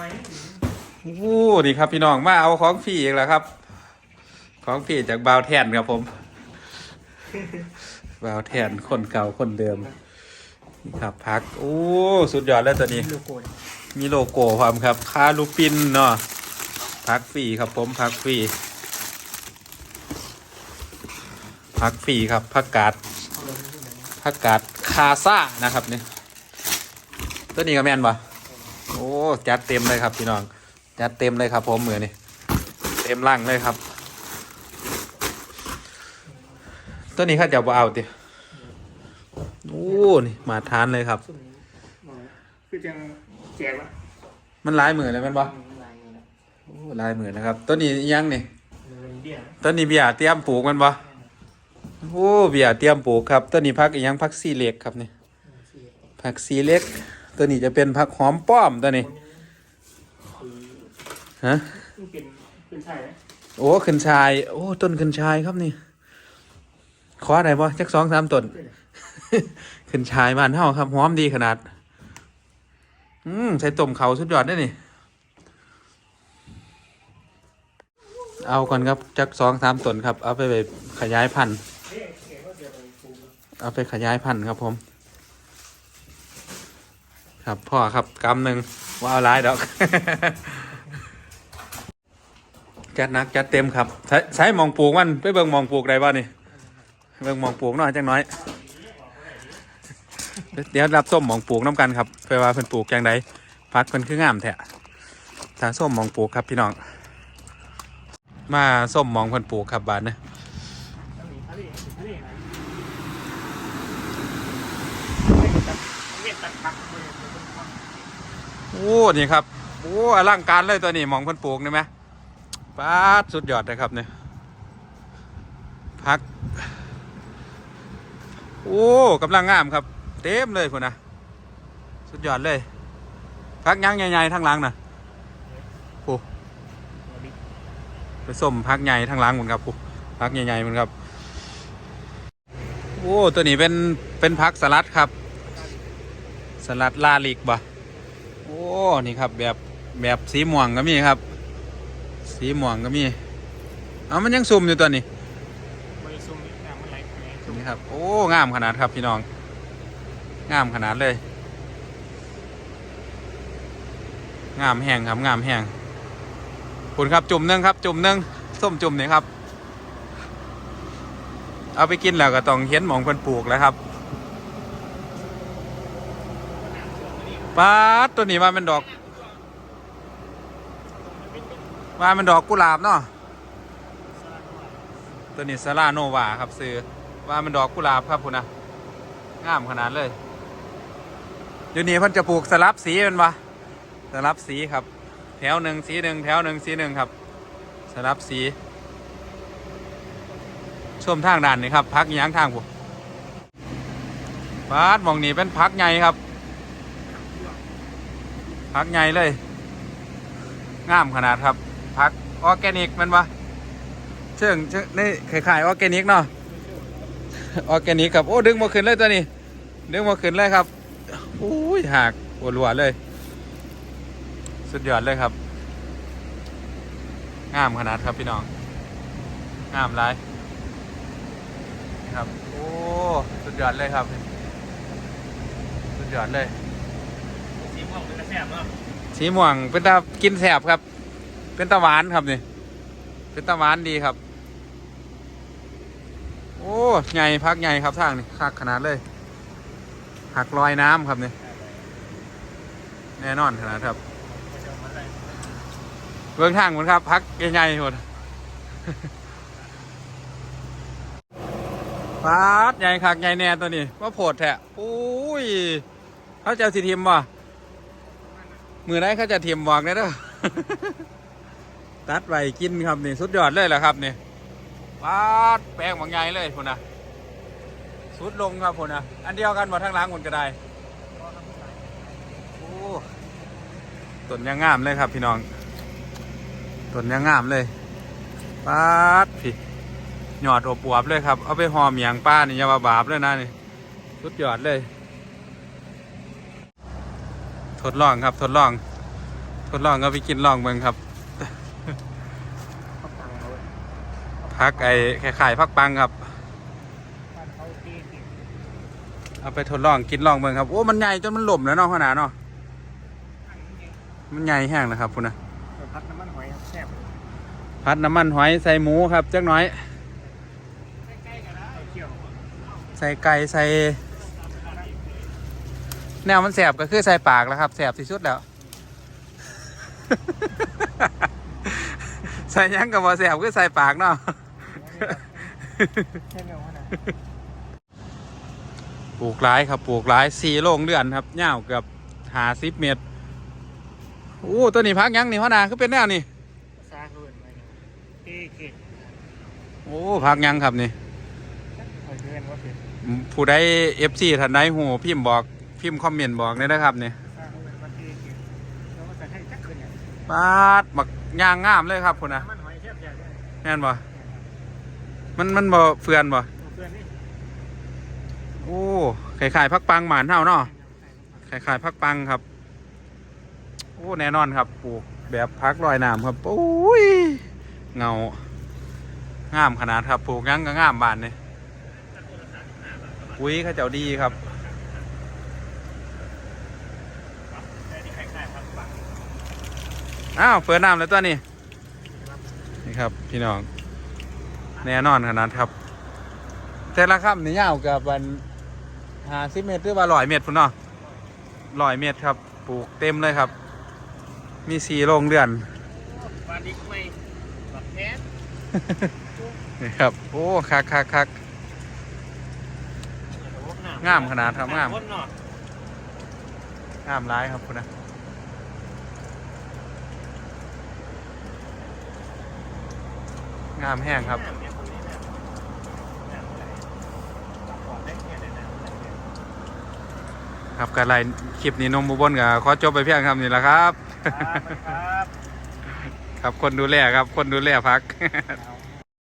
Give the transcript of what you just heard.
น้อยโอ้ดีครับพี่น้องมาเอาของฟรีอีกแล้วครับ ของฟรีจากบาวแทนครับผมบาวแทนคนเก่าคนเดิมนี่ครับพักโอ้สุดยอดเลยตัวนี้ โลโก้มีโลโก้ความครับคาลูปินเนาะพักฟรีครับผมพักฟรีพักฟรีครับผักกาดเอาเลยที่ไหนผักกาดคาซ่านะครับเนี่ยตัวนี้ก็แม่นปะ โอ้จัดเต็มเลยครับพี่น้องจัดเต็มเลยครับ ผมมือนี่เต็มร่างเลยครับ ตัวนี้ข้าจะบ่เอาติโอ้นี่มาทานเลยครับสุ่มนี้คือจังแจกละมันลายมือเลยแมันปะลายเงินละโอ้ลายมือนะครับตัวนี้อิหยังนี่เงินเบี้ยต้นนี้เบียร์เตรียมปลูกมันปะโอ้เบียร์เตรียมปลูกครับต้นนี้พักอีกยังพักซีเล็กครับนี่พักซีเล็ก ตัวนี้จะเป็นพักหอมป้อมตัวนี้ฮะคือเป็นเป็นใช่ไหมโอ้ขึ้นชาย โอ้ต้นขึ้นชายครับนี่ ขออะไรบ่จักสองสามต้นขึ้นชายบ้านเฮาครับหอมดีขนาด อืมใส่ต้มเขาสุดยอดได้อนี่ เอาก่อนครับจักสองสามต้นครับ เอาไปไปขยายพันธุ์เอ๊ะเอ๊ะว่าเดี๋ยวไปปลูกเอาไปขยายพันธุ์ครับผม ครับพ่อครับกำหนึ่งว่าเอาหลายดอก จัดหนักจัดเต็มครับใช้ใช้มองปลูกมันไปเบิ่งมองปลูกได้บ้านี่เบิ่งมองปลูกหน่อยจังน้อย เดี๋ยวรับส้มมองปลูกน้ำกันครับไปว่าเพิ่นปลูกอย่างใดพักเพิ่นคืองามแท้ถ้าส้มมองปลูกครับพี่น้องมาส้มมองเพิ่นปลูกครับบาดนะ อันนี้อันนี้อันนี้อะไรเม็ดตัดผักเลย โอ้นี่ครับโอ้อลังการเลยตัวนี้มองเพิ่นปลูกนี่ไหมปาดสุดยอดนะครับเนี่ยพัก โอ้กำลังงามครับ เต็มเลยพุ่นนะสุดยอดเลย พักยังใหญ่ๆทั้งหลังนะโอ้ไปส้มพักใหญ่ทั้งหลังเหมดครับโอ้พักใหญ่ๆเหมันครับโอ้ตัวนี้เป็นเป็นพักสลัดครับ สลัดลาลิกบ่ อ้ นี่ครับแบบแบบสีม่วงก็มีครับ สีม่วงก็มี เอามันยังซุ่มอยู่ตัวนี้บริสุทธิ์นี่น้ำมันไหลไปไหนสุ่มนี่ครับ โอ้ งามขนาดครับพี่น้อง งามขนาดเลย งามแห้งครับ งามแห้งคุณครับจุ่มหนึงครับ จุ่มหนึงส้มจุ่มนี่ครับ เอาไปกินแล้วก็ต้องเห็นหมองเพิ่นปลูกแล้วครับ ป้าดตัวนี้มาเป็นดอก ว่ามันดอกกุหลาบเนาะตัวนี้ซาราโนวาครับซื้อว่ามันดอกกุหลาบครับคุณนะงามขนาดเลยอยู่นี่พิ่นจะปลูกสลับสีเป็นปะสลับสีครับ แถวหนึ่งสีหนึ่งแถวหนึ่งสีหนึ่งครับ สลับสีชมทางด่านนี่ครับพักยังทางผมบาดมองนี้เป็นพักใหญ่ครับ พักใหญ่เลย งามขนาดครับ พักออร์แกนิกมันปะเชิงเชิงนี่ขายๆออร์แกนิกเนาะออร์แกนิกครับ โอ้ ดึงมาขึ้นเลยตัวนี้ ดึงมาขึ้นเลยครับอุ้ยหักปวดหัวเลย สุดยอดเลยครับ งามขนาดครับพี่น้อง งามไรนะครับ โอ้ สุดยอดเลยครับ สุดยอดเลย ม่วงเป็นกระแสบเนาะสีม่วงเป็นตากินแสบครับ เป็นตาหวานครับนี่ เป็นตาหวานดีครับ โอ้ใหญ่พักใหญ่ครับทางนี่คักขนาดเลย หักลอยน้ำครับนี่แน่นอนขนาดครับเบื้องทางหมดครับพักใหญ่ๆหมดปาดใหญ่คักใหญ่แน่ตัวนี้ว่าโผดแทะโอ้ยเขาจะเอาสิทีมบ่ มือไหนเขาจะเทียมบอกได้เด้อตัดไว้กินครับนี่สุดยอดเลยแหละครับนี่ปาดแป้งบางใหญ่เลยพุ่นนะสุดลงครับพุ่นนะอันเดียวกันหมดทั้งล้างคนก็ได้โอ้ต้นยังงามเลยครับพี่น้องต้นยังงามเลยปาดพี่หยอดอบอวบเลยครับ เอาไปหอมอย่างป้านี่ยาบาบาปเลยนะนี่สุดยอดเลย ทดลองครับ ทดลองททดลองก็ไปกินลองเบิ่งครับเขาตังเขาพักไอ้ไข่ไข่พักปังครับบ้านเขาที่ที่เอาไปทดลองกินลองเบิ่งครับ โอ้ มันใหญ่จนมันหล่มแล้วเนาะขนาดเนาะมันใหญ่แห้งนะครับคุณนะพัดน้ำมันหอยครับแซ่บพัดน้ำมันหอยใส่หมูครับจักหน้อยใกล้ๆกันนะเกี่ยวใส่ไก่ใส่ แนวมันแสบก็คือใส่ปากแล้วครับแสบที่สุดแล้ว ใส่หยังกับบ่แสบคือใส่ปากเนาะแค่เดียวขนาดปลูกร้ายครับปลูกร้ายสี่โรงเรือนครับยาวเกือบหาสิบเมตรโอ้ตัวนี้พักหยังนี่พ่อนาคือเป็นแนวนี่ซาคืนไปเนี่ยที่เขตโอ้พักหยังครับนี่คอยเดินว่าเป็นผู้ใดเอฟซีท่านใดหูพิมพ์บอก พิมพ์คอมเมนต์บอกเลยนะครับนี่ซาคืนมาที่เขตแล้วก็จะให้จักคืนเนี่ยปาดบักยางงามเลยครับคุณนะน้ำมันหอยแซ่บอย่างเนี้ยแน่นบ่มันมันบ่เฟือนบ่อนบ่โอ้ขายขายๆพักปังหมานเท่าเนาะขายขายๆพักปังครับ โอ้แน่นอนครับปลูกแบบพักลอยน้ำครับโอ้ยเงางามขนาดครับปลูกหยังก็งามบานนี่อุ้ยเขาเจ้าดีครับ แต่ที่ขายๆพักปัง อ้าวเปิดน้ำแล้วตัวนี้นี่ครับพี่น้องแน่นอนขนาดครับ แต่ละค่ำนี่ยาวกับวันหาสิเมตรหรือว่าร้อยเมตรพุ่นเนาะร้อยเมตรครับ ปลูกเต็มเลยครับ มีสีโรงเรือนวาดิกไม่บักแท้นี่ครับ โอ้คักคักคักงามขนาดครับงามคนเนาะงามร้ายครับคุณนะ งามแห้งครับ ครับการไลน์คลิปนี้นมบุบนกับขอจบไปเพียงคำนี้แหละครับครับ ครับคนดูแลครับ คนดูแลพักเอา